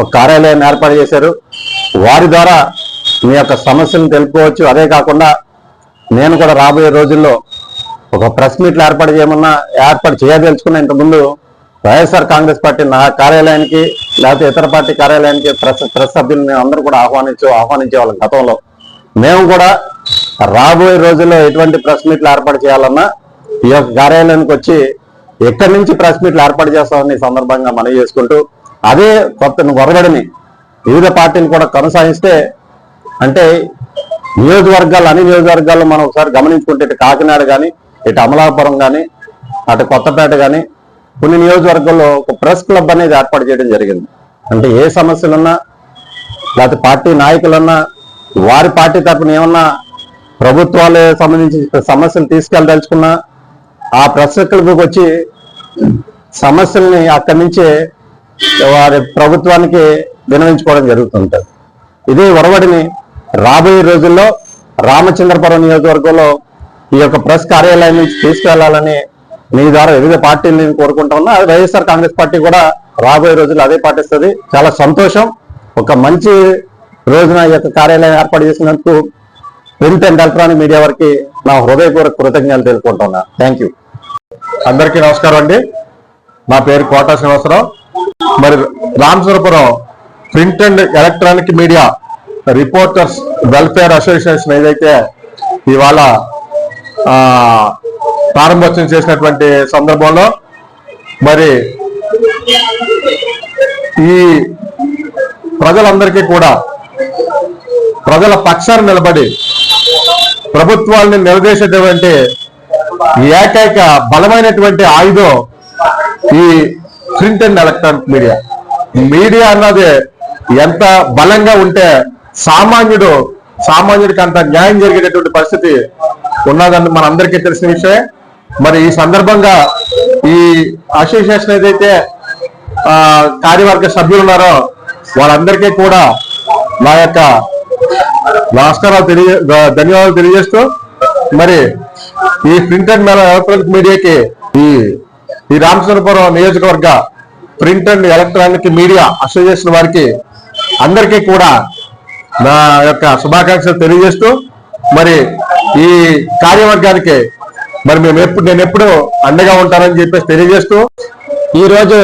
ఒక కార్యాలయాన్ని ఏర్పాటు చేశారు. వారి ద్వారా మీ యొక్క సమస్యలను తెలుపుకోవచ్చు. అదే కాకుండా నేను కూడా రాబోయే రోజుల్లో ఒక ప్రెస్ మీట్లు ఏర్పాటు చేయమన్నా ఏర్పాటు చేయదలుచుకున్న ఇంతకుముందు వైఎస్ఆర్ కాంగ్రెస్ పార్టీ నా కార్యాలయానికి లేకపోతే ఇతర పార్టీ కార్యాలయానికి ప్రెస్ ప్రెస్ సభ్యులను మేము అందరూ కూడా ఆహ్వానించు ఆహ్వానించేవాళ్ళం గతంలో. మేము కూడా రాబోయే రోజుల్లో ఎటువంటి ప్రెస్ మీట్లు ఏర్పాటు చేయాలన్నా ఈ యొక్క కార్యాలయానికి వచ్చి ఎక్కడి నుంచి ప్రెస్ మీట్లు ఏర్పాటు చేస్తామని ఈ సందర్భంగా మనవి చేసుకుంటూ అదే కొత్త ఒరగడిని వివిధ పార్టీలు కూడా కొనసాగిస్తే అంటే నియోజకవర్గాలు అన్ని నియోజకవర్గాల్లో మనం ఒకసారి గమనించుకుంటే ఇటు కాకినాడ కానీ ఇటు అమలాపురం కానీ అటు కొత్తపేట కానీ కొన్ని నియోజకవర్గాల్లో ఒక ప్రెస్ క్లబ్ అనేది ఏర్పాటు చేయడం జరిగింది. అంటే ఏ సమస్యలున్నా లేకపోతే పార్టీ నాయకులన్నా వారి పార్టీ తరపున ఏమన్నా ప్రభుత్వాలు సంబంధించి సమస్యలు తీసుకెళ్ళదలుచుకున్నా ఆ ప్రెస్ క్లబ్కి వచ్చి సమస్యల్ని అక్కడి నుంచే వారి ప్రభుత్వానికి వినవించుకోవడం జరుగుతుంటుంది. ఇదే ఒరవడిని రాబోయే రోజుల్లో రామచంద్రపురం నియోజకవర్గంలో ఈ యొక్క ప్రెస్ కార్యాలయం నుంచి తీసుకెళ్ళాలని మీ ద్వారా వివిధ పార్టీలు నేను కోరుకుంటా ఉన్నా. వైఎస్ఆర్ కాంగ్రెస్ పార్టీ కూడా రాబోయే రోజుల్లో అదే పాటిస్తుంది. చాలా సంతోషం. ఒక మంచి రోజున ఈ యొక్క కార్యాలయం ఏర్పాటు చేసినందుకు ప్రింట్ అండ్ ఎలక్ట్రానిక్ మీడియా వారికి నా హృదయపూర్వక కృతజ్ఞతలు తెలుపుకుంటున్నా థ్యాంక్ యూ. అందరికీ నమస్కారం అండి. నా పేరు కోట శ్రీనివాసరావు. మరి Ramachandrapuram print and electronic media reporters welfare association ఏదైతే ఇవాళ ప్రారంభోత్సవం చేసినటువంటి సందర్భంలో మరి ఈ ప్రజలందరికీ కూడా ప్రజల పక్షాన నిలబడి ప్రభుత్వాన్ని నిలదీసేటువంటి ఏకైక బలమైనటువంటి ఆయుధం ఈ print and electronic media. Media అన్నది ఎంత బలంగా ఉంటే సామాన్యుడు సామాన్యుడికి అంత న్యాయం జరిగేటటువంటి పరిస్థితి ఉన్నదని మన అందరికీ తెలిసిన విషయమే. మరి ఈ సందర్భంగా ఈ అసోసియేషన్ ఏదైతే కార్యవర్గ సభ్యులు ఉన్నారో వాళ్ళందరికీ కూడా నా యొక్క నమస్కారాలు తెలియ ధన్యవాదాలు తెలియజేస్తూ మరి ఈ ప్రింట్ అండ్ ఎలక్ట్రానిక్ మీడియాకి ఈ ఈ రామచంద్రపురం నియోజకవర్గ print and electronic media association వారికి అందరికీ కూడా నా యొక్క శుభాకాంక్షలు తెలియజేస్తూ మరి ఈ కార్యవర్గానికి మరి మేము ఎప్పుడు నేను ఎప్పుడు అండగా ఉంటానని చెప్పేసి తెలియజేస్తూ ఈరోజు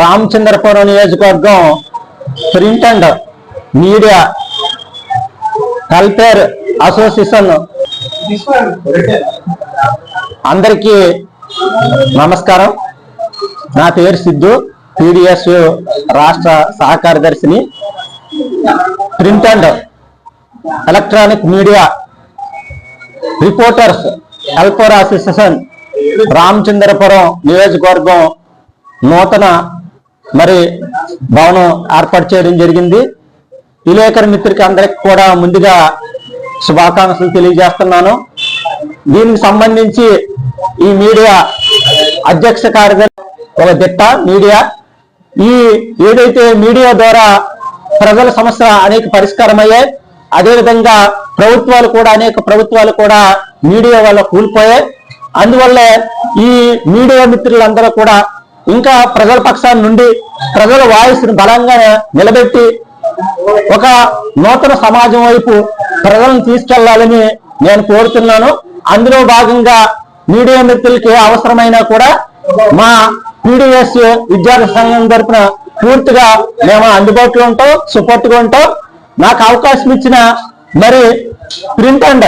రామచంద్రపురం నియోజకవర్గం print and media welfare association అందరికీ నమస్కారం. నా పేరు సిద్ధు పీడిఎస్ రాష్ట్ర సహకార్యదర్శిని print and electronic media reporters helper association Ramachandrapuram నియోజకవర్గం నూతన మరి భవనం ఏర్పాటు చేయడం జరిగింది. విలేకరు మిత్రికి అందరికి కూడా ముందుగా శుభాకాంక్షలు తెలియజేస్తున్నాను. దీనికి సంబంధించి ఈ మీడియా అధ్యక్ష కార్యదర్శి ఒక దిట్ట మీడియా. ఈ ఏదైతే మీడియా ద్వారా ప్రజల సమస్య అనేక పరిష్కారమయ్యాయి అదేవిధంగా ప్రభుత్వాలు కూడా అనేక ప్రభుత్వాలు కూడా మీడియా వల్ల కూలిపోయాయి. అందువల్లే ఈ మీడియా మిత్రులందరూ కూడా ఇంకా ప్రజల పక్షాన్ని నుండి ప్రజల వాయిస్ను బలంగా నిలబెట్టి ఒక నూతన సమాజం వైపు ప్రజలను తీసుకెళ్ళాలని నేను కోరుతున్నాను. అందులో భాగంగా మీడియా మిత్రులకి అవసరమైనా కూడా మా పీడిఎస్ విద్యార్థి సంఘం తరఫున పూర్తిగా మేము అందుబాటులో ఉంటాం సపోర్ట్గా ఉంటాం. నాకు అవకాశం ఇచ్చిన మరి print and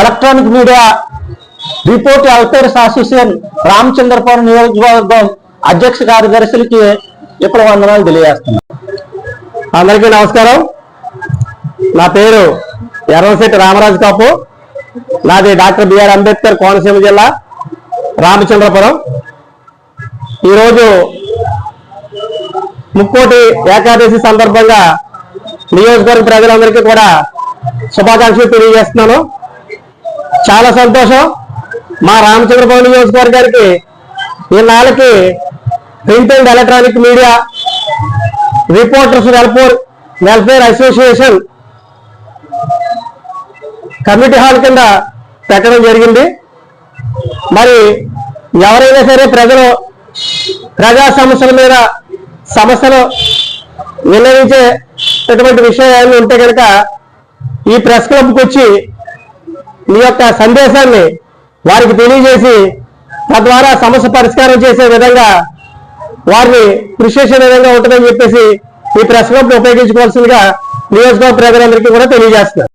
electronic media report welfare association Ramachandrapuram నియోజకవర్గం అధ్యక్ష కార్యదర్శులకి ఇప్పుడు వందనాలు తెలియజేస్తున్నాను అందరికీ నమస్కారం. నా పేరు ఎర్రశెట్టి రామరాజు కాపు. నాది డాక్టర్ బిఆర్ అంబేద్కర్ కోనసీమ జిల్లా రామచంద్రపురం. ఈరోజు ముక్కోటి ఏకాదశి సందర్భంగా నియోజకవర్గ ప్రజలందరికీ కూడా శుభాకాంక్షలు తెలియజేస్తున్నాను. చాలా సంతోషం. మా రామచంద్రపురం నియోజకవర్గానికి ఈనాళ్ళకి print and electronic media reporters welfare welfare association committee hall కింద పెట్టడం జరిగింది. మరి ఎవరైనా సరే ప్రజలు ప్రజా సమస్యల మీద సమస్యలు విన్నవించేటటువంటి విషయాలు ఉంటే కనుక ఈ ప్రెస్ క్లబ్కి వచ్చి మీ యొక్క సందేశాన్ని వారికి తెలియజేసి తద్వారా సమస్య పరిష్కారం చేసే విధంగా వారిని కృషి చేసే విధంగా ఉంటుందని చెప్పేసి ఈ ప్రెస్ క్లబ్ ఉపయోగించుకోవాల్సిందిగా నియోజకవర్గ ప్రజలందరికీ కూడా తెలియజేస్తున్నారు